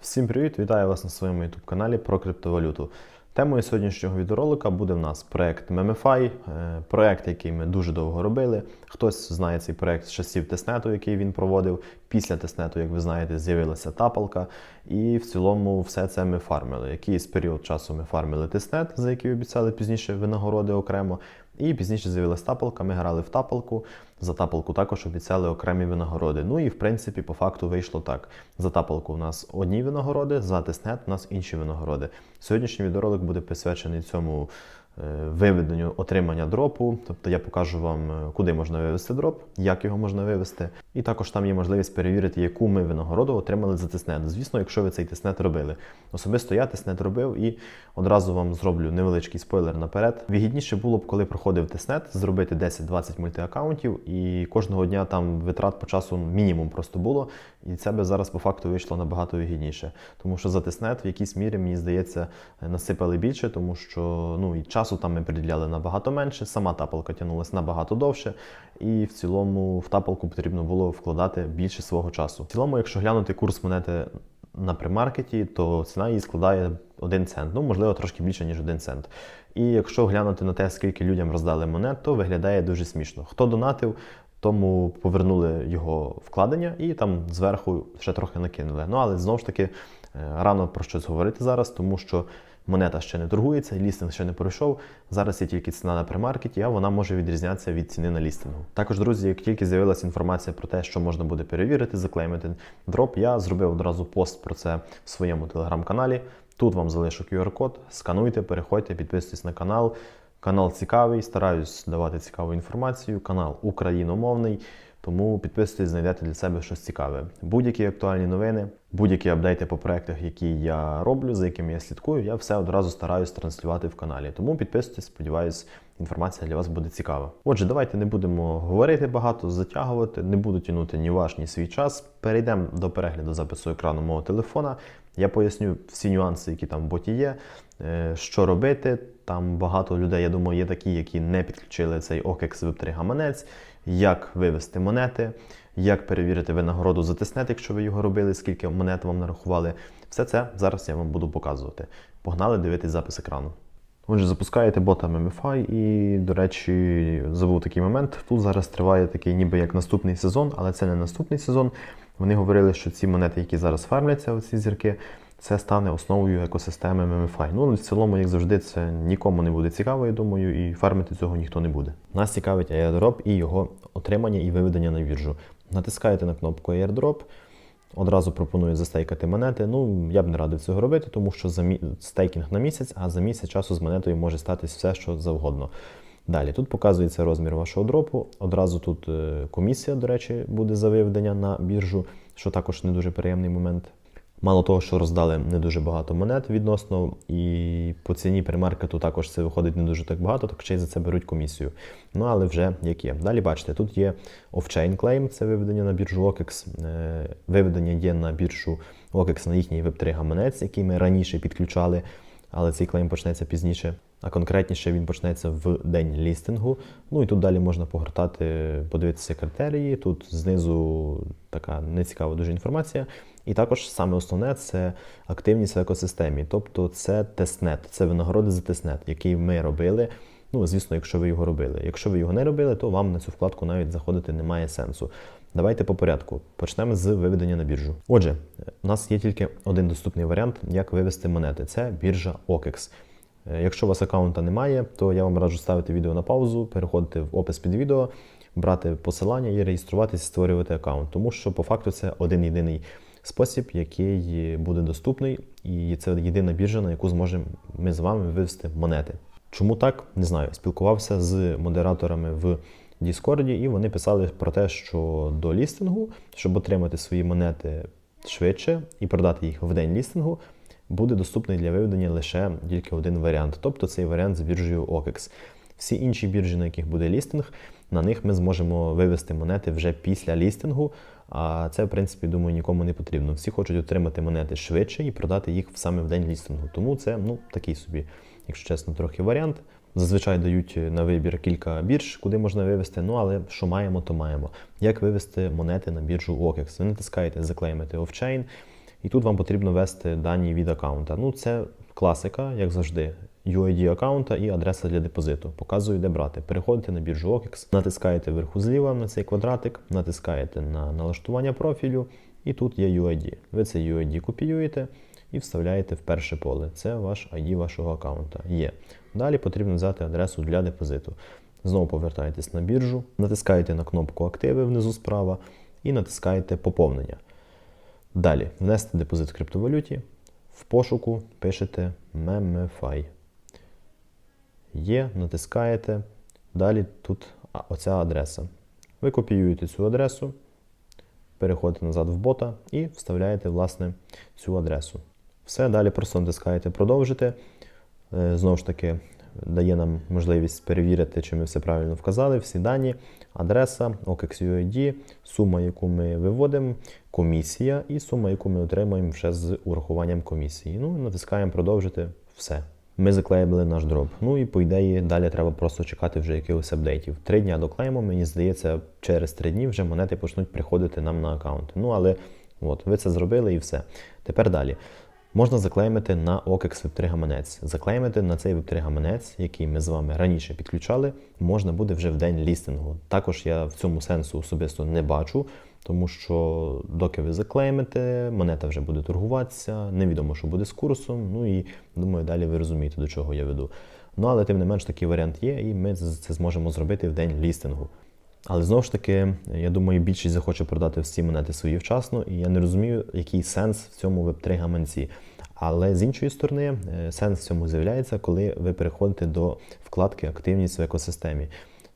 Всім привіт! Вітаю вас на своєму YouTube каналі про криптовалюту. Темою сьогоднішнього відеоролика буде в нас проект Memify, е, проект, який ми дуже довго робили. Хтось знає цей проект з часів тестнету, який він проводив. Після тестнету, як ви знаєте, з'явилася тапалка, і в цілому все це ми фармили. Якийсь період часу ми фармили тестнет, за який обіцяли пізніше винагороди окремо. І пізніше з'явилась тапалка, ми грали в тапалку. За тапалку також обіцяли окремі винагороди. Ну і в принципі, по факту вийшло так. За тапалку у нас одні винагороди, за тиснет у нас інші винагороди. Сьогоднішній відеоролик буде присвячений цьому виведенню отримання дропу. Тобто я покажу вам, е, куди можна вивести дроп, як його можна вивести. І також там є можливість перевірити, яку ми винагороду отримали за тестнет. Звісно, якщо ви цей тестнет робили. Особисто я тестнет робив і одразу вам зроблю невеличкий спойлер наперед. Вигідніше було б, коли проходив тестнет, зробити 10-20 мультиаккаунтів, і кожного дня там витрат по часу мінімум просто було. І це би зараз по факту вийшло набагато вигідніше. Тому що за тестнет в якійсь мірі, мені здається, насипали більше, тому що ну, і часу там ми приділяли набагато менше, сама тапалка тягнулася набагато довше, і в цілому в тапалку потрібно було вкладати більше свого часу. В цілому, якщо глянути курс монети на примаркеті, то ціна її складає 1 цент, ну можливо трошки більше, ніж 1 цент. І якщо глянути на те, скільки людям роздали монет, то виглядає дуже смішно. Хто донатив, тому повернули його вкладення і там зверху ще трохи накинули. Ну але знову ж таки е, рано про щось говорити зараз, тому що монета ще не торгується, лістинг ще не пройшов. Зараз є тільки ціна на примаркеті, а вона може відрізнятися від ціни на лістингу. Також, друзі, як тільки з'явилася інформація про те, що можна буде перевірити, заклеймити дроп, я зробив одразу пост про це в своєму телеграм-каналі. Тут вам залишу QR-код, скануйте, переходьте, підписуйтесь на канал. Канал цікавий, стараюсь давати цікаву інформацію. Канал україномовний, тому підписуйтесь, знайдете для себе щось цікаве. Будь-які актуальні новини, будь-які апдейти по проектах, які я роблю, за якими я слідкую, я все одразу стараюсь транслювати в каналі. Тому підписуйтесь, сподіваюсь, інформація для вас буде цікава. Отже, давайте не будемо говорити багато, затягувати, не буду тягнути ні ваш, ні свій час. Перейдемо до перегляду запису екрану мого телефона. Я поясню всі нюанси, які там в боті є, е, що робити. Там багато людей, я думаю, є такі, які не підключили цей OKEX Web 3 гаманець, як вивести монети, як перевірити винагороду за тестнет, якщо ви його робили, скільки монет вам нарахували. Все це зараз я вам буду показувати. Погнали дивитись запис екрану. Отже, запускаєте бота Memify і, до речі, забув такий момент. Тут зараз триває такий ніби як наступний сезон, але це не наступний сезон. Вони говорили, що ці монети, які зараз фармляться, оці зірки, це стане основою екосистеми Memify. Ну, в цілому, як завжди, це нікому не буде цікаво, я думаю, і фармити цього ніхто не буде. Нас цікавить airdrop і його отримання і виведення на біржу. Натискаєте на кнопку airdrop, одразу пропонує застейкати монети. Ну, я б не радив цього робити, тому що за мі... стейкінг на місяць, а за місяць часу з монетою може статись все, що завгодно. Далі тут показується розмір вашого дропу. Одразу тут е, комісія, до речі, буде за виведення на біржу, що також не дуже приємний момент. Мало того, що роздали не дуже багато монет відносно, і по ціні примаркету також це виходить не дуже так багато, так ще й за це беруть комісію. Ну але вже як є. Далі бачите, тут є off-chain claim, це виведення на біржу OKEX. Е, Виведення є на біржу OKEX на їхній Web3 гаманець, який ми раніше підключали, але цей клейм почнеться пізніше. А конкретніше він почнеться в день лістингу. Ну і тут далі можна погортати, подивитися критерії. Тут знизу така нецікава дуже інформація. І також саме основне це активність в екосистемі. Тобто це тестнет, це винагороди за тестнет, який ми робили. Ну, звісно, якщо ви його робили. Якщо ви його не робили, то вам на цю вкладку навіть заходити немає сенсу. Давайте по порядку. Почнемо з виведення на біржу. Отже, у нас є тільки один доступний варіант, як вивести монети. Це біржа OKEX. Якщо у вас аккаунта немає, то я вам раджу ставити відео на паузу, переходити в опис під відео, брати посилання і реєструватися, створювати аккаунт. Тому що по факту це один єдиний спосіб, який буде доступний, і це єдина біржа, на яку зможемо ми з вами вивести монети. Чому так? Не знаю. Спілкувався з модераторами в Діскорді, і вони писали про те, що до лістингу, щоб отримати свої монети швидше і продати їх в день лістингу, буде доступний для виведення лише тільки один варіант, тобто цей варіант з біржею OKEX. Всі інші біржі, на яких буде лістинг, на них ми зможемо вивести монети вже після лістингу. А це, в принципі, думаю, нікому не потрібно. Всі хочуть отримати монети швидше і продати їх саме в день лістингу. Тому це ну, такий собі, якщо чесно, трохи варіант. Зазвичай дають на вибір кілька бірж, куди можна вивести. Ну але що маємо, то маємо. Як вивести монети на біржу OKEX? Ви натискаєте заклеймити офчейн. І тут вам потрібно ввести дані від аккаунта. Ну, це класика, як завжди. UID аккаунта і адреса для депозиту. Показую, де брати. Переходите на біржу OKX, натискаєте вверху зліва на цей квадратик, натискаєте на налаштування профілю, і тут є UID. Ви цей UID копіюєте і вставляєте в перше поле. Це ваш ID вашого аккаунта. Є. Далі потрібно взяти адресу для депозиту. Знову повертаєтесь на біржу, натискаєте на кнопку Активи внизу справа і натискаєте Поповнення. Далі внести депозит в криптовалюті. В пошуку пишете Memify. Є, натискаєте. Далі тут оця адреса. Ви копіюєте цю адресу, переходите назад в бота і вставляєте власне цю адресу. Все, далі просто натискаєте продовжити. Е, Знову ж таки, дає нам можливість перевірити, чи ми все правильно вказали, всі дані, адреса, OKX UID, сума, яку ми виводимо, комісія і сума, яку ми отримаємо вже з урахуванням комісії. Ну, натискаємо продовжити все. Ми заклеїли наш дроп. Ну і по ідеї далі треба просто чекати вже якихось апдейтів. Три дня до мені здається, через три дні вже монети почнуть приходити нам на аккаунт. Ну але от, ви це зробили і все. Тепер далі. Можна заклеймити на OKX Web3 гаманець. Заклеймити на цей Web3 гаманець, який ми з вами раніше підключали, можна буде вже в день лістингу. Також я в цьому сенсу особисто не бачу, тому що доки ви заклеймите, монета вже буде торгуватися, невідомо, що буде з курсом. Ну і думаю, далі ви розумієте, до чого я веду. Ну але тим не менш такий варіант є, і ми це зможемо зробити в день лістингу. Але знову ж таки, я думаю, більшість захоче продати всі монети свої вчасно, і я не розумію, який сенс в цьому веб-3 гаманці. Але з іншої сторони, е, сенс в цьому з'являється, коли ви переходите до вкладки Активність в екосистемі.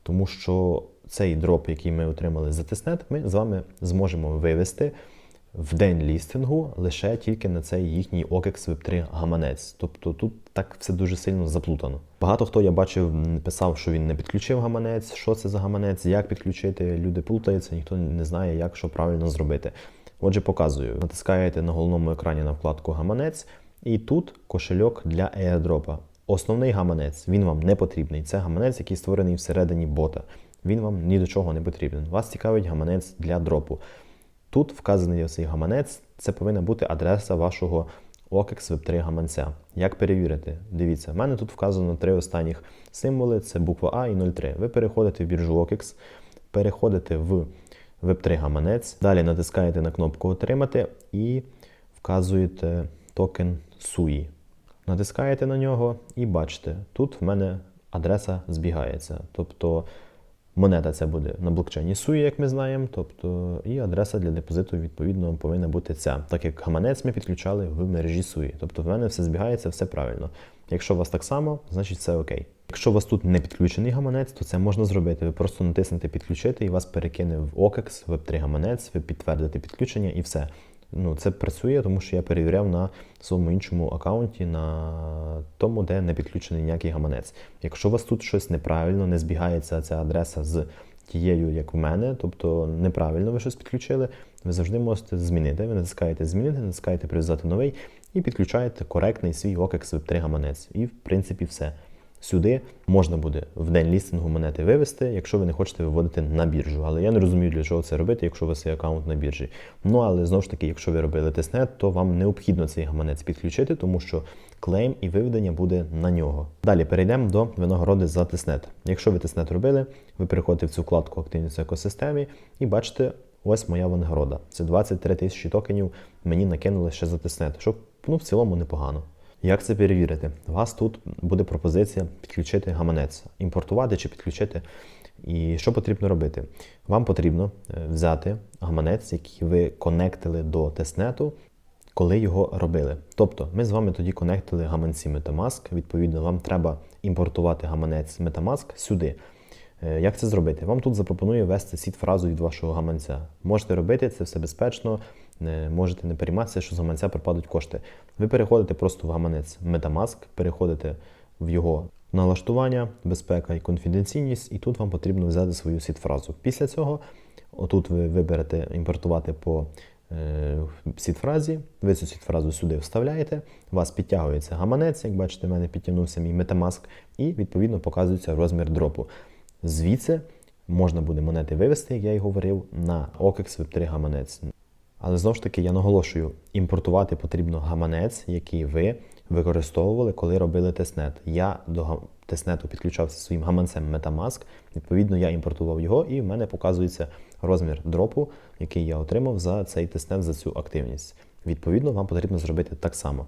Тому що цей дроп, який ми отримали за тестнет, ми з вами зможемо вивести в день лістингу лише тільки на цей їхній OKEX Web3 гаманець. Тобто тут так все дуже сильно заплутано. Багато хто я бачив, писав, що він не підключив гаманець, що це за гаманець, як підключити. Люди плутаються, ніхто не знає, як що правильно зробити. Отже, показую. Натискаєте на головному екрані на вкладку гаманець, і тут кошельок для airdropа. Основний гаманець він вам не потрібний. Це гаманець, який створений всередині бота. Він вам ні до чого не потрібен. Вас цікавить гаманець для дропу. Тут вказаний цей гаманець, це повинна бути адреса вашого OKEX Web3 гаманця. Як перевірити? Дивіться, в мене тут вказано три останніх символи: це буква А і 03. Ви переходите в біржу OKEX, переходите в Web3 гаманець, далі натискаєте на кнопку Отримати і вказуєте токен SUI. Натискаєте на нього і бачите, тут в мене адреса збігається. Тобто Монета це буде на блокчейні SUI, як ми знаємо, тобто і адреса для депозиту відповідно повинна бути ця, так як гаманець ми підключали в мережі SUI. Тобто в мене все збігається, все правильно. Якщо у вас так само, значить все окей. Якщо у вас тут не підключений гаманець, то це можна зробити. Ви просто натиснете підключити і вас перекине в OKEX, Web3 гаманець, ви підтвердите підключення і все. Ну, Це працює, тому що я перевіряв на своєму іншому аккаунті, на тому, де не підключений ніякий гаманець. Якщо у вас тут щось неправильно, не збігається ця адреса з тією, як в мене, тобто неправильно ви щось підключили, ви завжди можете змінити. Ви натискаєте змінити, натискаєте прив'язати новий і підключаєте коректний свій OKEX Web3 гаманець. І, в принципі, все. Сюди можна буде в день лістингу монети вивести, якщо ви не хочете виводити на біржу. Але я не розумію, для чого це робити, якщо у вас є аккаунт на біржі. Ну але знову ж таки, якщо ви робили тестнет, то вам необхідно цей гаманець підключити, тому що клейм і виведення буде на нього. Далі перейдемо до винагороди за тестнет. Якщо ви тестнет робили, ви переходите в цю вкладку активність в екосистемі і бачите, ось моя винагорода. Це 23 тисячі токенів мені накинули ще за тестнет, що ну, в цілому непогано. Як це перевірити? У вас тут буде пропозиція підключити гаманець, імпортувати чи підключити. І що потрібно робити? Вам потрібно е, взяти гаманець, який ви конектили до тестнету, коли його робили. Тобто ми з вами тоді конектили гаманці Metamask, відповідно, вам треба імпортувати гаманець Metamask сюди. Е, як це зробити? Вам тут запропонує ввести сіт фразу від вашого гаманця. Можете робити це все безпечно, можете не перейматися, що з гаманця пропадуть кошти. Ви переходите просто в гаманець Metamask, переходите в його налаштування, безпека і конфіденційність, і тут вам потрібно взяти свою сіт-фразу. Після цього, отут ви виберете імпортувати по е, сіт-фразі, ви цю сіт-фразу сюди вставляєте, у вас підтягується гаманець, як бачите, в мене підтягнувся мій Metamask, і відповідно показується розмір дропу. Звідси можна буде монети вивести, як я і говорив, на OKEX Web3 гаманець. Але знову ж таки я наголошую, імпортувати потрібно гаманець, який ви використовували, коли робили тестнет. Я до тестнету підключався своїм гаманцем Metamask. Відповідно, я імпортував його, і в мене показується розмір дропу, який я отримав за цей тестнет, за цю активність. Відповідно, вам потрібно зробити так само.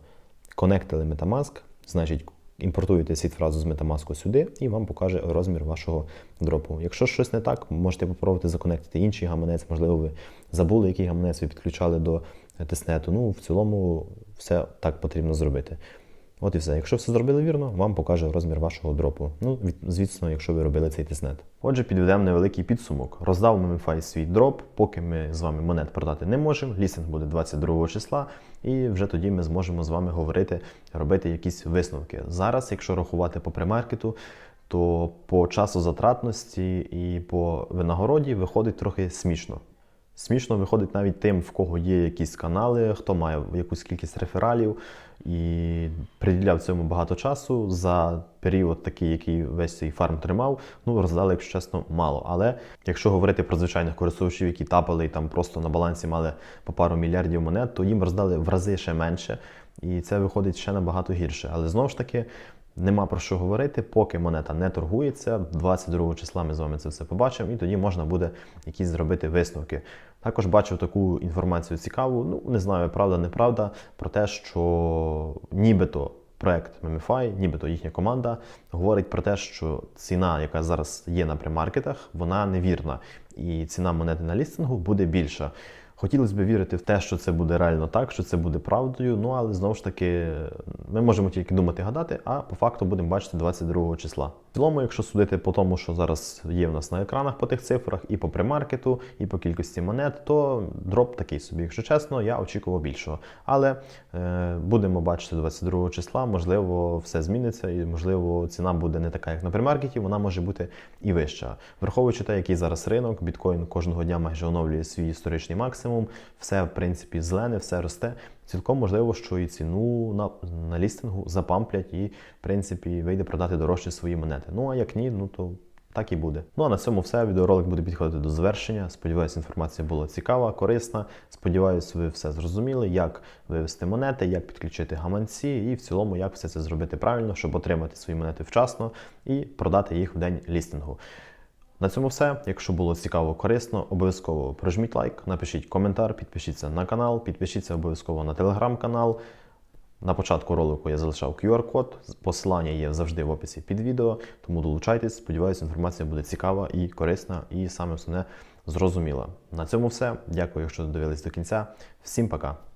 Конектили Metamask, значить, імпортуєте світ фразу з Metamask сюди, і вам покаже розмір вашого дропу. Якщо щось не так, можете попробувати законектити інший гаманець, можливо, ви забули, який гаманець ви підключали до тестнету. Ну, в цілому, все так потрібно зробити. От і все. Якщо все зробили вірно, вам покаже розмір вашого дропу. Ну, звісно, якщо ви робили цей тестнет. Отже, підведемо невеликий підсумок. Роздав Memify свій дроп, поки ми з вами монет продати не можемо. Лістинг буде 22 числа, і вже тоді ми зможемо з вами говорити, робити якісь висновки. Зараз, якщо рахувати по премаркету, то по часу затратності і по винагороді виходить трохи смішно. Смішно виходить навіть тим, в кого є якісь канали, хто має якусь кількість рефералів і приділяв цьому багато часу за період такий, який весь цей фарм тримав. Ну роздали, якщо чесно, мало. Але якщо говорити про звичайних користувачів, які тапали і там просто на балансі мали по пару мільярдів монет, то їм роздали в рази ще менше, і це виходить ще набагато гірше. Але знову ж таки. Нема про що говорити, поки монета не торгується. 22 числа ми з вами це все побачимо, і тоді можна буде якісь зробити висновки. Також бачив таку інформацію цікаву. Ну не знаю, правда, неправда, про те, що нібито проект Memify, нібито їхня команда говорить про те, що ціна, яка зараз є на примаркетах, вона невірна, і ціна монети на лістингу буде більша. Хотілося б вірити в те, що це буде реально так, що це буде правдою. Ну але знову ж таки, ми можемо тільки думати, гадати, а по факту будемо бачити 22 числа. В цілому, якщо судити по тому, що зараз є в нас на екранах по тих цифрах, і по примаркету, і по кількості монет, то дроп такий собі. Якщо чесно, я очікував більшого. Але е, будемо бачити 22 числа, можливо, все зміниться, і можливо ціна буде не така, як на примаркеті, вона може бути і вища. Враховуючи те, який зараз ринок, біткоін кожного дня майже оновлює свій історичний максимум, все в принципі зелене, все росте. Цілком можливо, що і ціну на, на лістингу запамплять і, в принципі, вийде продати дорожче свої монети. Ну а як ні, ну то так і буде. Ну а на цьому все. Відеоролик буде підходити до завершення. Сподіваюся, інформація була цікава, корисна. Сподіваюсь, ви все зрозуміли, як вивести монети, як підключити гаманці, і в цілому, як все це зробити правильно, щоб отримати свої монети вчасно і продати їх в день лістингу. На цьому все. Якщо було цікаво, корисно, обов'язково прожміть лайк, напишіть коментар, підпишіться на канал, підпишіться обов'язково на телеграм-канал. На початку ролику я залишав QR-код, посилання є завжди в описі під відео, тому долучайтесь. Сподіваюся, інформація буде цікава і корисна, і саме основне зрозуміла. На цьому все. Дякую, що додивились до кінця. Всім пока!